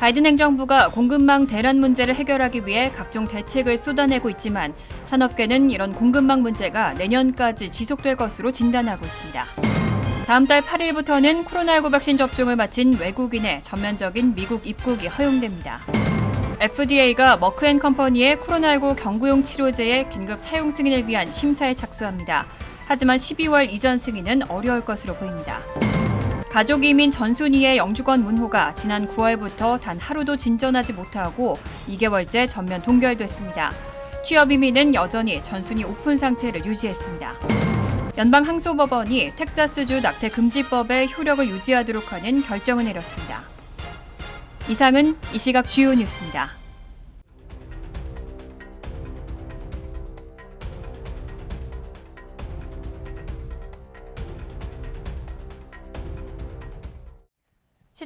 바이든 행정부가 공급망 대란 문제를 해결하기 위해 각종 대책을 쏟아내고 있지만 산업계는 이런 공급망 문제가 내년까지 지속될 것으로 진단하고 있습니다. 다음 달 8일부터는 코로나19 백신 접종을 마친 외국인의 전면적인 미국 입국이 허용됩니다. FDA가 머크앤컴퍼니의 코로나19 경구용 치료제의 긴급 사용 승인을 위한 심사에 착수합니다. 하지만 12월 이전 승인은 어려울 것으로 보입니다. 가족 이민 전순희의 영주권 문호가 지난 9월부터 단 하루도 진전하지 못하고 2개월째 전면 동결됐습니다. 취업 이민은 여전히 전순희 오픈 상태를 유지했습니다. 연방 항소법원이 텍사스주 낙태 금지법의 효력을 유지하도록 하는 결정을 내렸습니다. 이상은 이 시각 주요 뉴스입니다.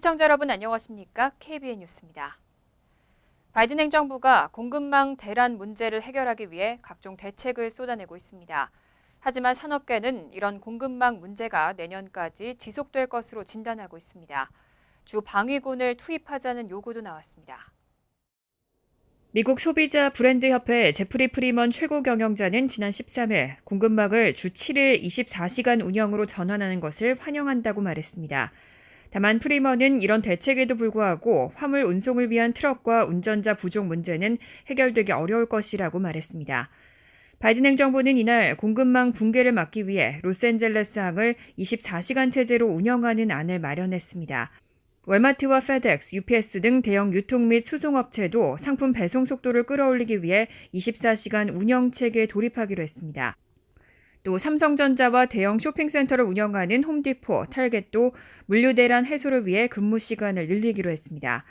시청자 여러분 안녕하십니까? KBN 뉴스입니다. 바이든 행정부가 공급망 대란 문제를 해결하기 위해 각종 대책을 쏟아내고 있습니다. 하지만 산업계는 이런 공급망 문제가 내년까지 지속될 것으로 진단하고 있습니다. 주 방위군을 투입하자는 요구도 나왔습니다. 미국 소비자 브랜드 협회 제프리 프리먼 최고 경영자는 지난 13일 공급망을 주 7일 24시간 운영으로 전환하는 것을 환영한다고 말했습니다. 다만 프리먼은 이런 대책에도 불구하고 화물 운송을 위한 트럭과 운전자 부족 문제는 해결되기 어려울 것이라고 말했습니다. 바이든 행정부는 이날 공급망 붕괴를 막기 위해 로스앤젤레스항을 24시간 체제로 운영하는 안을 마련했습니다. 월마트와 페덱스, UPS 등 대형 유통 및 수송업체도 상품 배송 속도를 끌어올리기 위해 24시간 운영 체계에 돌입하기로 했습니다. 또 삼성전자와 대형 쇼핑센터를 운영하는 홈디포, 탈겟도 물류 대란 해소를 위해 근무 시간을 늘리기로 했습니다.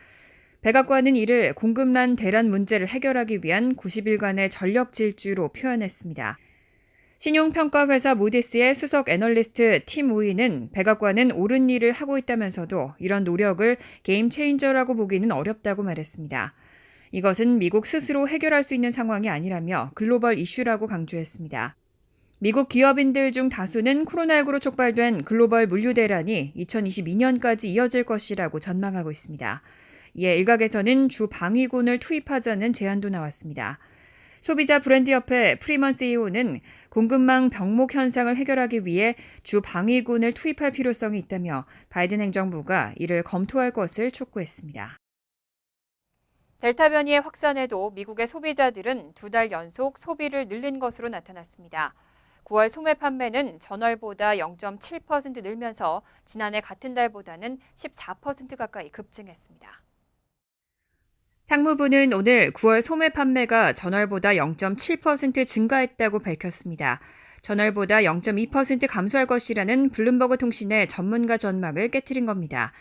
백악관은 이를 공급난 대란 문제를 해결하기 위한 90일간의 전력 질주로 표현했습니다. 신용평가회사 모디스의 수석 애널리스트 팀 우이는 백악관은 옳은 일을 하고 있다면서도 이런 노력을 게임 체인저라고 보기는 어렵다고 말했습니다. 이것은 미국 스스로 해결할 수 있는 상황이 아니라며 글로벌 이슈라고 강조했습니다. 미국 기업인들 중 다수는 코로나19로 촉발된 글로벌 물류 대란이 2022년까지 이어질 것이라고 전망하고 있습니다. 이에 일각에서는 주 방위군을 투입하자는 제안도 나왔습니다. 소비자 브랜드 협회 프리먼 CEO는 공급망 병목 현상을 해결하기 위해 주 방위군을 투입할 필요성이 있다며 바이든 행정부가 이를 검토할 것을 촉구했습니다. 델타 변이의 확산에도 미국의 소비자들은 두 달 연속 소비를 늘린 것으로 나타났습니다. 9월 소매 판매는 전월보다 0.7% 늘면서 지난해 같은 달보다는 14% 가까이 급증했습니다. 상무부는 오늘 9월 소매 판매가 전월보다 0.7% 증가했다고 밝혔습니다. 전월보다 0.2% 감소할 것이라는 블룸버그 통신의 전문가 전망을 깨뜨린 겁니다.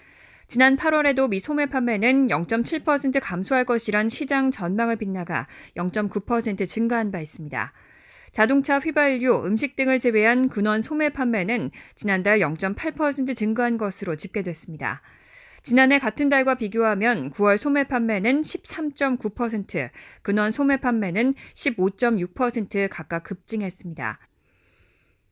지난 8월에도 미 소매 판매는 0.7% 감소할 것이란 시장 전망을 빗나가 0.9% 증가한 바 있습니다. 자동차 휘발유, 음식 등을 제외한 근원 소매 판매는 지난달 0.8% 증가한 것으로 집계됐습니다. 지난해 같은 달과 비교하면 9월 소매 판매는 13.9%, 근원 소매 판매는 15.6% 각각 급증했습니다.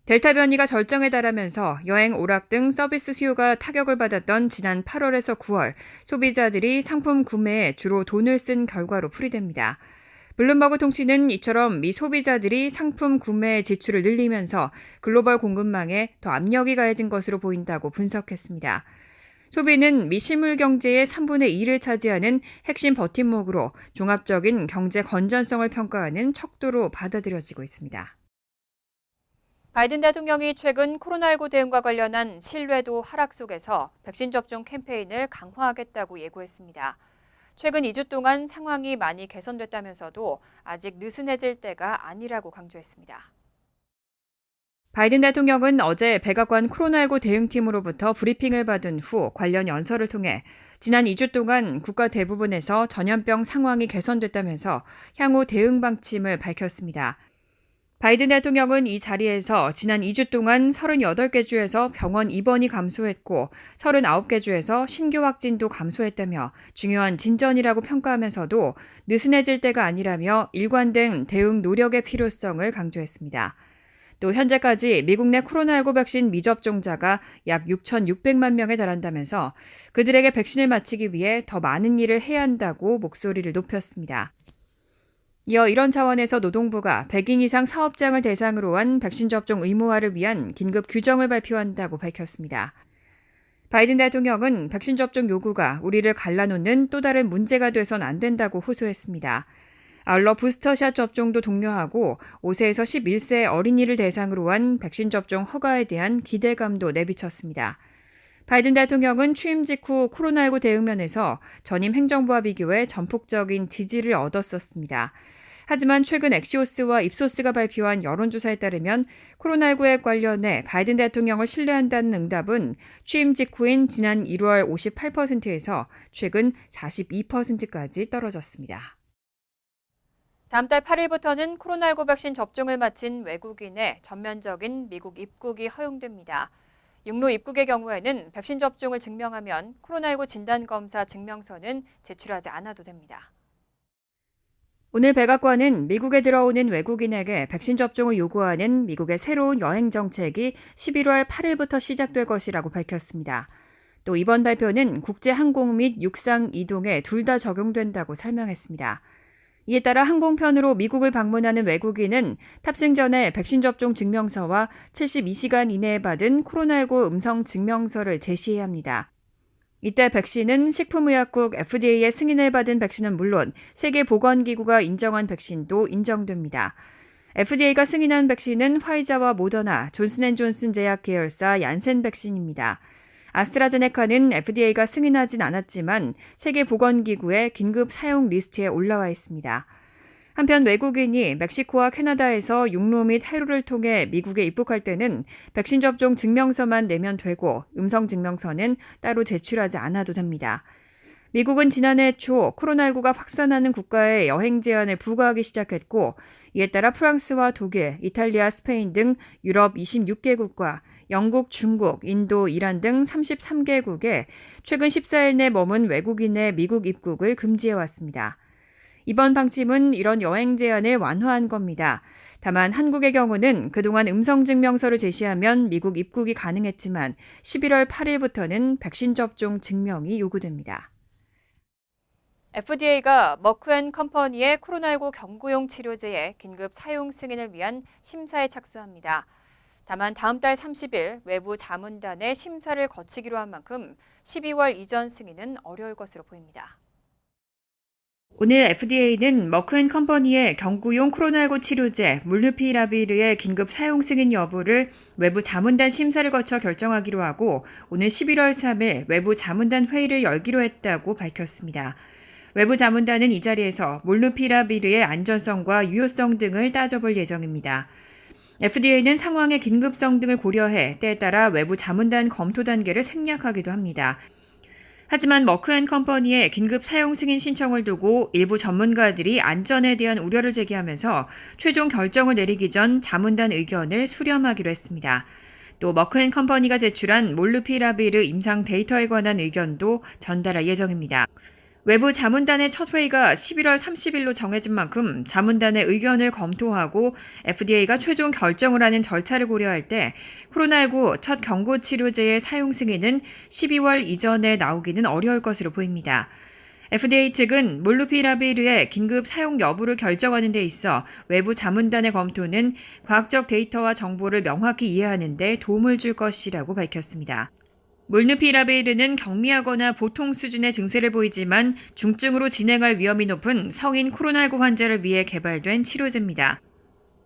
델타 변이가 절정에 달하면서 여행 오락 등 서비스 수요가 타격을 받았던 지난 8월에서 9월 소비자들이 상품 구매에 주로 돈을 쓴 결과로 풀이됩니다. 블룸버그 통신은 이처럼 미 소비자들이 상품 구매 지출을 늘리면서 글로벌 공급망에 더 압력이 가해진 것으로 보인다고 분석했습니다. 소비는 미 실물 경제의 3분의 2를 차지하는 핵심 버팀목으로 종합적인 경제 건전성을 평가하는 척도로 받아들여지고 있습니다. 바이든 대통령이 최근 코로나19 대응과 관련한 신뢰도 하락 속에서 백신 접종 캠페인을 강화하겠다고 예고했습니다. 최근 2주 동안 상황이 많이 개선됐다면서도 아직 느슨해질 때가 아니라고 강조했습니다. 바이든 대통령은 어제 백악관 코로나19 대응팀으로부터 브리핑을 받은 후 관련 연설을 통해 지난 2주 동안 국가 대부분에서 전염병 상황이 개선됐다면서 향후 대응 방침을 밝혔습니다. 바이든 대통령은 이 자리에서 지난 2주 동안 38개 주에서 병원 입원이 감소했고 39개 주에서 신규 확진도 감소했다며 중요한 진전이라고 평가하면서도 느슨해질 때가 아니라며 일관된 대응 노력의 필요성을 강조했습니다. 또 현재까지 미국 내 코로나19 백신 미접종자가 약 6,600만 명에 달한다면서 그들에게 백신을 맞히기 위해 더 많은 일을 해야 한다고 목소리를 높였습니다. 이어 이런 차원에서 노동부가 100인 이상 사업장을 대상으로 한 백신 접종 의무화를 위한 긴급 규정을 발표한다고 밝혔습니다. 바이든 대통령은 백신 접종 요구가 우리를 갈라놓는 또 다른 문제가 돼선 안 된다고 호소했습니다. 아울러 부스터샷 접종도 독려하고 5세에서 11세 어린이를 대상으로 한 백신 접종 허가에 대한 기대감도 내비쳤습니다. 바이든 대통령은 취임 직후 코로나19 대응면에서 전임 행정부와 비교해 전폭적인 지지를 얻었었습니다. 하지만 최근 엑시오스와 입소스가 발표한 여론조사에 따르면 코로나19에 관련해 바이든 대통령을 신뢰한다는 응답은 취임 직후인 지난 1월 58%에서 최근 42%까지 떨어졌습니다. 다음 달 8일부터는 코로나19 백신 접종을 마친 외국인의 전면적인 미국 입국이 허용됩니다. 육로 입국의 경우에는 백신 접종을 증명하면 코로나19 진단검사 증명서는 제출하지 않아도 됩니다. 오늘 백악관은 미국에 들어오는 외국인에게 백신 접종을 요구하는 미국의 새로운 여행 정책이 11월 8일부터 시작될 것이라고 밝혔습니다. 또 이번 발표는 국제 항공 및 육상 이동에 둘 다 적용된다고 설명했습니다. 이에 따라 항공편으로 미국을 방문하는 외국인은 탑승 전에 백신 접종 증명서와 72시간 이내에 받은 코로나19 음성 증명서를 제시해야 합니다. 이때 백신은 식품의약국 FDA의 승인을 받은 백신은 물론 세계보건기구가 인정한 백신도 인정됩니다. FDA가 승인한 백신은 화이자와 모더나, 존슨앤존슨 제약 계열사 얀센 백신입니다. 아스트라제네카는 FDA가 승인하진 않았지만 세계보건기구의 긴급 사용 리스트에 올라와 있습니다. 한편 외국인이 멕시코와 캐나다에서 육로 및 해로를 통해 미국에 입국할 때는 백신 접종 증명서만 내면 되고 음성 증명서는 따로 제출하지 않아도 됩니다. 미국은 지난해 초 코로나19가 확산하는 국가에 여행 제한을 부과하기 시작했고 이에 따라 프랑스와 독일, 이탈리아, 스페인 등 유럽 26개국과 영국, 중국, 인도, 이란 등 33개국에 최근 14일 내 머문 외국인의 미국 입국을 금지해 왔습니다. 이번 방침은 이런 여행 제한을 완화한 겁니다. 다만 한국의 경우는 그동안 음성증명서를 제시하면 미국 입국이 가능했지만 11월 8일부터는 백신 접종 증명이 요구됩니다. FDA가 머크앤 컴퍼니의 코로나19 경구용 치료제의 긴급 사용 승인을 위한 심사에 착수합니다. 다만 다음 달 30일 외부 자문단의 심사를 거치기로 한 만큼 12월 이전 승인은 어려울 것으로 보입니다. 오늘 FDA는 머크앤컴퍼니의 경구용 코로나19 치료제 물루피라비르의 긴급 사용 승인 여부를 외부 자문단 심사를 거쳐 결정하기로 하고 오늘 11월 3일 외부 자문단 회의를 열기로 했다고 밝혔습니다. 외부 자문단은 이 자리에서 몰루피라비르의 안전성과 유효성 등을 따져볼 예정입니다. FDA는 상황의 긴급성 등을 고려해 때에 따라 외부 자문단 검토 단계를 생략하기도 합니다. 하지만 머크앤컴퍼니의 긴급 사용 승인 신청을 두고 일부 전문가들이 안전에 대한 우려를 제기하면서 최종 결정을 내리기 전 자문단 의견을 수렴하기로 했습니다. 또 머크앤컴퍼니가 제출한 몰루피라비르 임상 데이터에 관한 의견도 전달할 예정입니다. 외부 자문단의 첫 회의가 11월 30일로 정해진 만큼 자문단의 의견을 검토하고 FDA가 최종 결정을 하는 절차를 고려할 때 코로나19 첫 경고 치료제의 사용 승인은 12월 이전에 나오기는 어려울 것으로 보입니다. FDA 측은 몰루피라비르의 긴급 사용 여부를 결정하는 데 있어 외부 자문단의 검토는 과학적 데이터와 정보를 명확히 이해하는 데 도움을 줄 것이라고 밝혔습니다. 몰누피라베 이르는 경미하거나 보통 수준의 증세를 보이지만 중증으로 진행할 위험이 높은 성인 코로나19 환자를 위해 개발된 치료제입니다.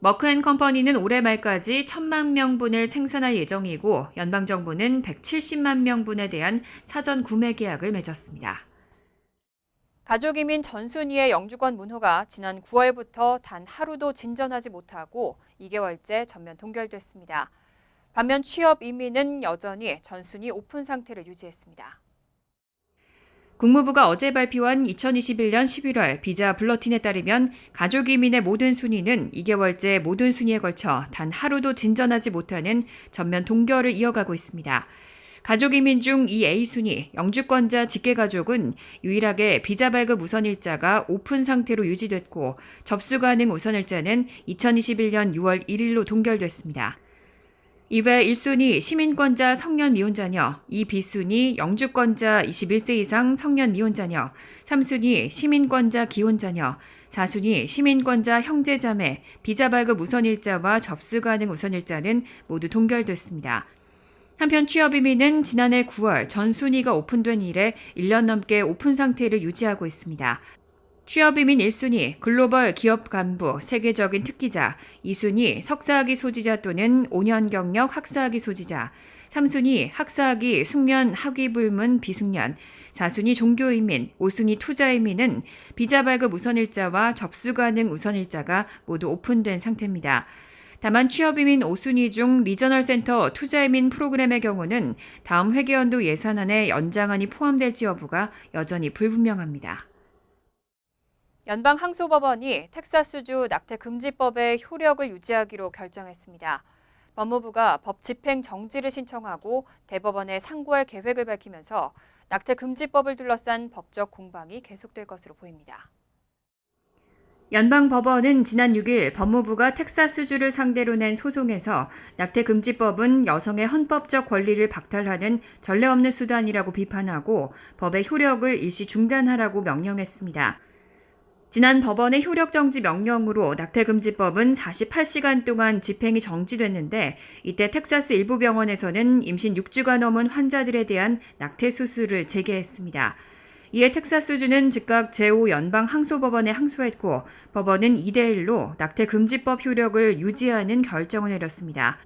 머크앤컴퍼니는 올해 말까지 1천만 명분을 생산할 예정이고 연방 정부는 170만 명분에 대한 사전 구매 계약을 맺었습니다. 가족이민 전순희의 영주권 문호가 지난 9월부터 단 하루도 진전하지 못하고 2개월째 전면 동결됐습니다. 반면 취업 이민은 여전히 전순위 오픈 상태를 유지했습니다. 국무부가 어제 발표한 2021년 11월 비자 블러틴에 따르면 가족 이민의 모든 순위는 2개월째 모든 순위에 걸쳐 단 하루도 진전하지 못하는 전면 동결을 이어가고 있습니다. 가족 이민 중이 A순위 영주권자 직계 가족은 유일하게 비자 발급 우선 일자가 오픈 상태로 유지됐고 접수 가능 우선 일자는 2021년 6월 1일로 동결됐습니다. 이외 1순위 시민권자 성년 미혼자녀, 2 B순위 영주권자 21세 이상 성년 미혼자녀, 3순위 시민권자 기혼자녀, 4순위 시민권자 형제자매, 비자 발급 우선일자와 접수 가능 우선일자는 모두 동결됐습니다. 한편 취업이민은 지난해 9월 전 순위가 오픈된 이래 1년 넘게 오픈 상태를 유지하고 있습니다. 취업이민 1순위 글로벌 기업 간부 세계적인 특기자 2순위 석사학위 소지자 또는 5년 경력 학사학위 소지자 3순위 학사학위 숙련 학위 불문 비숙련 4순위 종교이민, 5순위 투자이민은 비자 발급 우선일자와 접수 가능 우선일자가 모두 오픈된 상태입니다. 다만 취업이민 5순위 중 리저널 센터 투자이민 프로그램의 경우는 다음 회계연도 예산안에 연장안이 포함될지 여부가 여전히 불분명합니다. 연방 항소법원이 텍사스주 낙태 금지법의 효력을 유지하기로 결정했습니다. 법무부가 법 집행 정지를 신청하고 대법원에 상고할 계획을 밝히면서 낙태 금지법을 둘러싼 법적 공방이 계속될 것으로 보입니다. 연방 법원은 지난 6일 법무부가 텍사스주를 상대로 낸 소송에서 낙태 금지법은 여성의 헌법적 권리를 박탈하는 전례 없는 수단이라고 비판하고 법의 효력을 일시 중단하라고 명령했습니다. 지난 법원의 효력 정지 명령으로 낙태 금지법은 48시간 동안 집행이 정지됐는데 이때 텍사스 일부 병원에서는 임신 6주가 넘은 환자들에 대한 낙태 수술을 재개했습니다. 이에 텍사스주는 즉각 제5 연방 항소법원에 항소했고 법원은 2대 1로 낙태 금지법 효력을 유지하는 결정을 내렸습니다.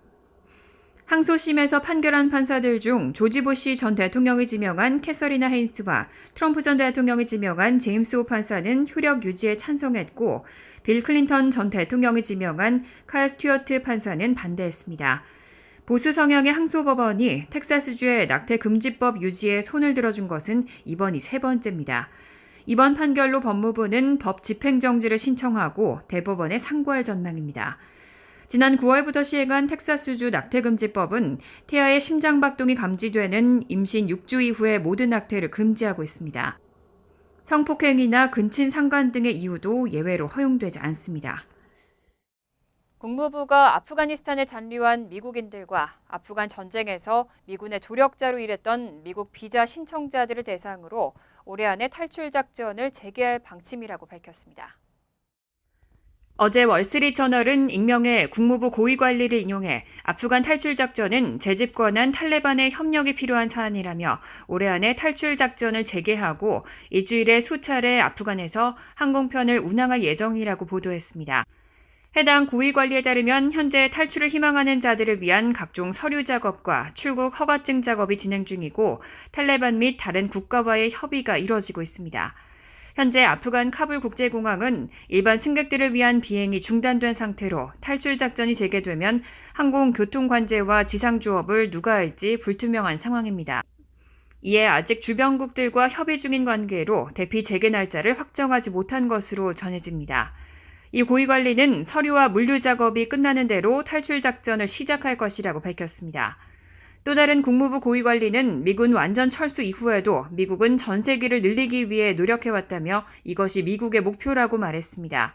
항소심에서 판결한 판사들 중 조지 부시 전 대통령이 지명한 캐서리나 헤인스와 트럼프 전 대통령이 지명한 제임스 오 판사는 효력 유지에 찬성했고 빌 클린턴 전 대통령이 지명한 칼 스튜어트 판사는 반대했습니다. 보수 성향의 항소법원이 텍사스주의 낙태 금지법 유지에 손을 들어준 것은 이번이 세 번째입니다. 이번 판결로 법무부는 법 집행정지를 신청하고 대법원에 상고할 전망입니다. 지난 9월부터 시행한 텍사스주 낙태금지법은 태아의 심장박동이 감지되는 임신 6주 이후의 모든 낙태를 금지하고 있습니다. 성폭행이나 근친 상간 등의 이유도 예외로 허용되지 않습니다. 국무부가 아프가니스탄에 잔류한 미국인들과 아프간 전쟁에서 미군의 조력자로 일했던 미국 비자 신청자들을 대상으로 올해 안에 탈출 작전을 재개할 방침이라고 밝혔습니다. 어제 월스트리트저널은 익명의 국무부 고위 관리를 인용해 아프간 탈출 작전은 재집 권한 탈레반의 협력이 필요한 사안이라며 올해 안에 탈출 작전을 재개하고 일주일에 수차례 아프간에서 항공편을 운항할 예정이라고 보도했습니다. 해당 고위 관리에 따르면 현재 탈출을 희망하는 자들을 위한 각종 서류 작업과 출국 허가증 작업이 진행 중이고 탈레반 및 다른 국가와의 협의가 이뤄지고 있습니다. 현재 아프간 카불 국제공항은 일반 승객들을 위한 비행이 중단된 상태로 탈출 작전이 재개되면 항공 교통 관제와 지상 조업을 누가 할지 불투명한 상황입니다. 이에 아직 주변국들과 협의 중인 관계로 대피 재개 날짜를 확정하지 못한 것으로 전해집니다. 이 고위관리는 서류와 물류 작업이 끝나는 대로 탈출 작전을 시작할 것이라고 밝혔습니다. 또 다른 국무부 고위관리는 미군 완전 철수 이후에도 미국은 전세기를 늘리기 위해 노력해왔다며 이것이 미국의 목표라고 말했습니다.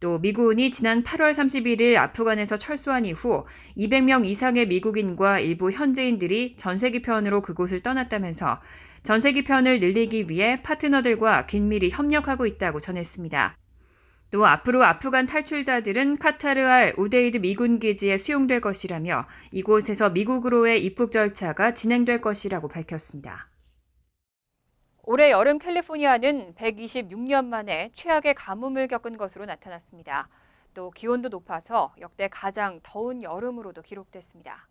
또 미군이 지난 8월 31일 아프간에서 철수한 이후 200명 이상의 미국인과 일부 현지인들이 전세기 편으로 그곳을 떠났다면서 전세기 편을 늘리기 위해 파트너들과 긴밀히 협력하고 있다고 전했습니다. 또 앞으로 아프간 탈출자들은 카타르알 우데이드 미군 기지에 수용될 것이라며 이곳에서 미국으로의 입국 절차가 진행될 것이라고 밝혔습니다. 올해 여름 캘리포니아는 126년 만에 최악의 가뭄을 겪은 것으로 나타났습니다. 또 기온도 높아서 역대 가장 더운 여름으로도 기록됐습니다.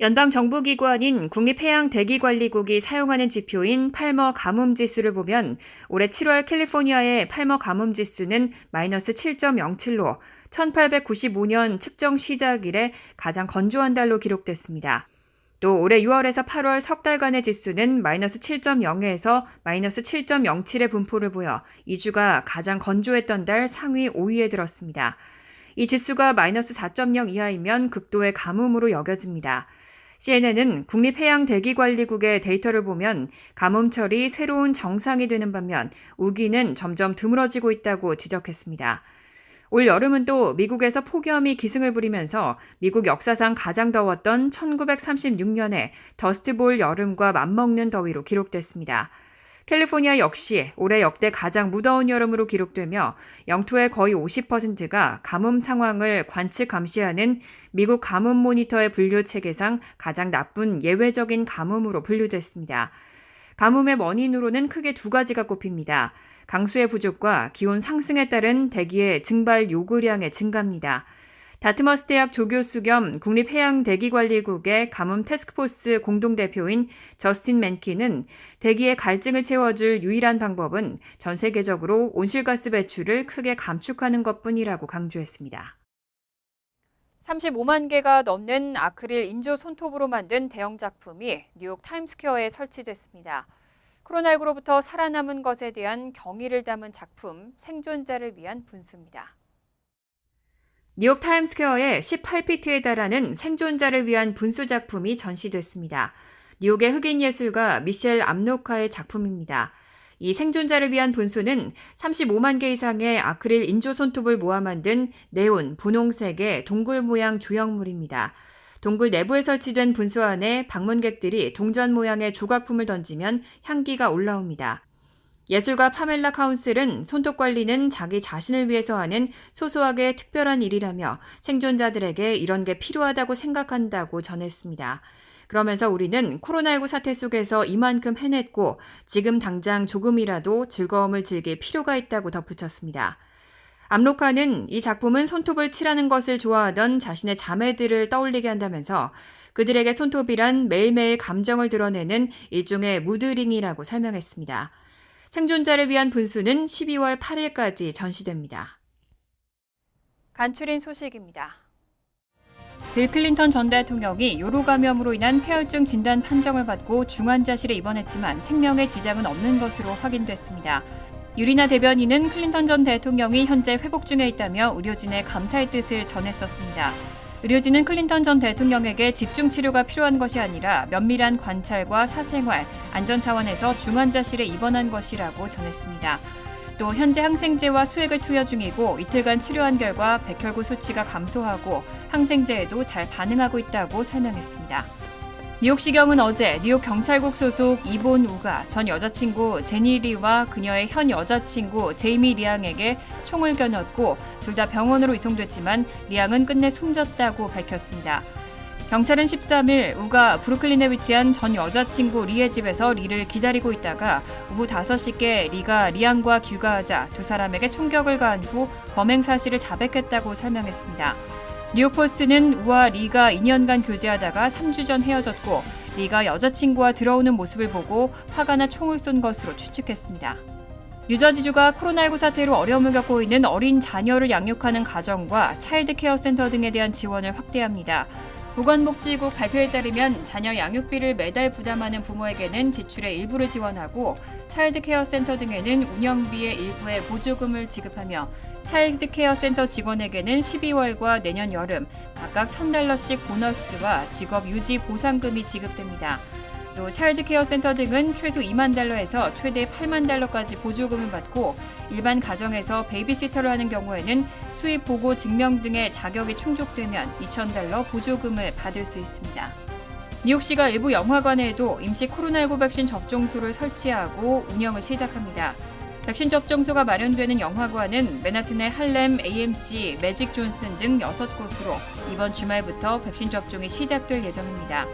연방 정부기관인 국립해양대기관리국이 사용하는 지표인 팔머 가뭄 지수를 보면 올해 7월 캘리포니아의 팔머 가뭄 지수는 마이너스 7.07로 1895년 측정 시작 이래 가장 건조한 달로 기록됐습니다. 또 올해 6월에서 8월 석 달간의 지수는 마이너스 7.0에서 마이너스 7.07의 분포를 보여 2주가 가장 건조했던 달 상위 5위에 들었습니다. 이 지수가 마이너스 4.0 이하이면 극도의 가뭄으로 여겨집니다. CNN은 국립해양대기관리국의 데이터를 보면 가뭄철이 새로운 정상이 되는 반면 우기는 점점 드물어지고 있다고 지적했습니다. 올 여름은 또 미국에서 폭염이 기승을 부리면서 미국 역사상 가장 더웠던 1936년의 더스트볼 여름과 맞먹는 더위로 기록됐습니다. 캘리포니아 역시 올해 역대 가장 무더운 여름으로 기록되며 영토의 거의 50%가 가뭄 상황을 관측 감시하는 미국 가뭄 모니터의 분류 체계상 가장 나쁜 예외적인 가뭄으로 분류됐습니다. 가뭄의 원인으로는 크게 두 가지가 꼽힙니다. 강수의 부족과 기온 상승에 따른 대기의 증발 요구량의 증가입니다. 다트머스 대학 조교수 겸 국립해양대기관리국의 가뭄 테스크포스 공동대표인 저스틴 맨키는 대기의 갈증을 채워줄 유일한 방법은 전 세계적으로 온실가스 배출을 크게 감축하는 것 뿐이라고 강조했습니다. 35만 개가 넘는 아크릴 인조 손톱으로 만든 대형 작품이 뉴욕 타임스퀘어에 설치됐습니다. 코로나19로부터 살아남은 것에 대한 경의를 담은 작품 생존자를 위한 분수입니다. 뉴욕 타임스퀘어에 18피트에 달하는 생존자를 위한 분수 작품이 전시됐습니다. 뉴욕의 흑인 예술가 미셸 암노카의 작품입니다. 이 생존자를 위한 분수는 35만 개 이상의 아크릴 인조 손톱을 모아 만든 네온, 분홍색의 동굴 모양 조형물입니다. 동굴 내부에 설치된 분수 안에 방문객들이 동전 모양의 조각품을 던지면 향기가 올라옵니다. 예술가 파멜라 카운슬은 손톱 관리는 자기 자신을 위해서 하는 소소하게 특별한 일이라며 생존자들에게 이런 게 필요하다고 생각한다고 전했습니다. 그러면서 우리는 코로나19 사태 속에서 이만큼 해냈고 지금 당장 조금이라도 즐거움을 즐길 필요가 있다고 덧붙였습니다. 암로카는 이 작품은 손톱을 칠하는 것을 좋아하던 자신의 자매들을 떠올리게 한다면서 그들에게 손톱이란 매일매일 감정을 드러내는 일종의 무드링이라고 설명했습니다. 생존자를 위한 분수는 12월 8일까지 전시됩니다. 간추린 소식입니다. 빌 클린턴 전 대통령이 요로 감염으로 인한 폐혈증 진단 판정을 받고 중환자실에 입원했지만 생명에 지장은 없는 것으로 확인됐습니다. 유리나 대변인은 클린턴 전 대통령이 현재 회복 중에 있다며 의료진의 감사의 뜻을 전했었습니다. 의료진은 클린턴 전 대통령에게 집중 치료가 필요한 것이 아니라 면밀한 관찰과 사생활, 안전 차원에서 중환자실에 입원한 것이라고 전했습니다. 또 현재 항생제와 수액을 투여 중이고 이틀간 치료한 결과 백혈구 수치가 감소하고 항생제에도 잘 반응하고 있다고 설명했습니다. 뉴욕시경은 어제 뉴욕 경찰국 소속 이본 우가 전 여자친구 제니 리와 그녀의 현 여자친구 제이미 리앙에게 총을 겨눴고 둘 다 병원으로 이송됐지만 리앙은 끝내 숨졌다고 밝혔습니다. 경찰은 13일 우가 브루클린에 위치한 전 여자친구 리의 집에서 리를 기다리고 있다가 오후 5시께 리가 리앙과 귀가하자 두 사람에게 총격을 가한 후 범행 사실을 자백했다고 설명했습니다. 뉴욕포스트는 우와 리가 2년간 교제하다가 3주 전 헤어졌고 리가 여자친구와 들어오는 모습을 보고 화가 나 총을 쏜 것으로 추측했습니다. 뉴저지주가 코로나19 사태로 어려움을 겪고 있는 어린 자녀를 양육하는 가정과 차일드 케어 센터 등에 대한 지원을 확대합니다. 보건복지국 발표에 따르면 자녀 양육비를 매달 부담하는 부모에게는 지출의 일부를 지원하고 차일드 케어 센터 등에는 운영비의 일부의 보조금을 지급하며 차일드 케어 센터 직원에게는 12월과 내년 여름 각각 1000달러씩 보너스와 직업 유지 보상금이 지급됩니다. 또 차일드 케어 센터 등은 최소 2만 달러에서 최대 8만 달러까지 보조금을 받고 일반 가정에서 베이비시터를 하는 경우에는 수입 보고 증명 등의 자격이 충족되면 2,000달러 보조금을 받을 수 있습니다. 뉴욕시가 일부 영화관에도 임시 코로나19 백신 접종소를 설치하고 운영을 시작합니다. 백신 접종소가 마련되는 영화관은 맨하튼의 할렘, AMC, 매직 존슨 등 6곳으로 이번 주말부터 백신 접종이 시작될 예정입니다.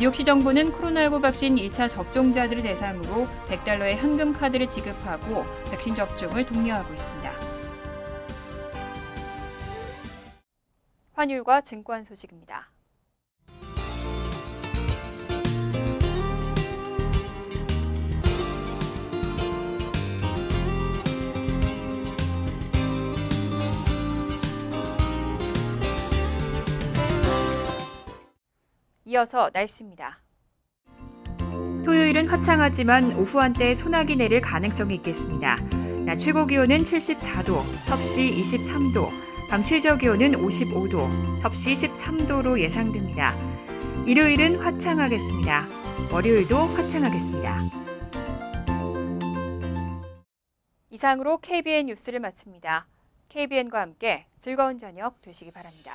뉴욕시 정부는 코로나19 백신 1차 접종자들을 대상으로 100달러의 현금 카드를 지급하고 백신 접종을 독려하고 있습니다. 환율과 증권 소식입니다. 이어서 날씨입니다. 토요일은 화창하지만 오후 한때 소나기 내릴 가능성이 있겠습니다. 낮 최고 기온은 74도, 섭씨 23도, 밤 최저 기온은 55도, 섭씨 13도로 예상됩니다. 일요일은 화창하겠습니다. 월요일도 화창하겠습니다. 이상으로 KBN 뉴스를 마칩니다. KBN과 함께 즐거운 저녁 되시기 바랍니다.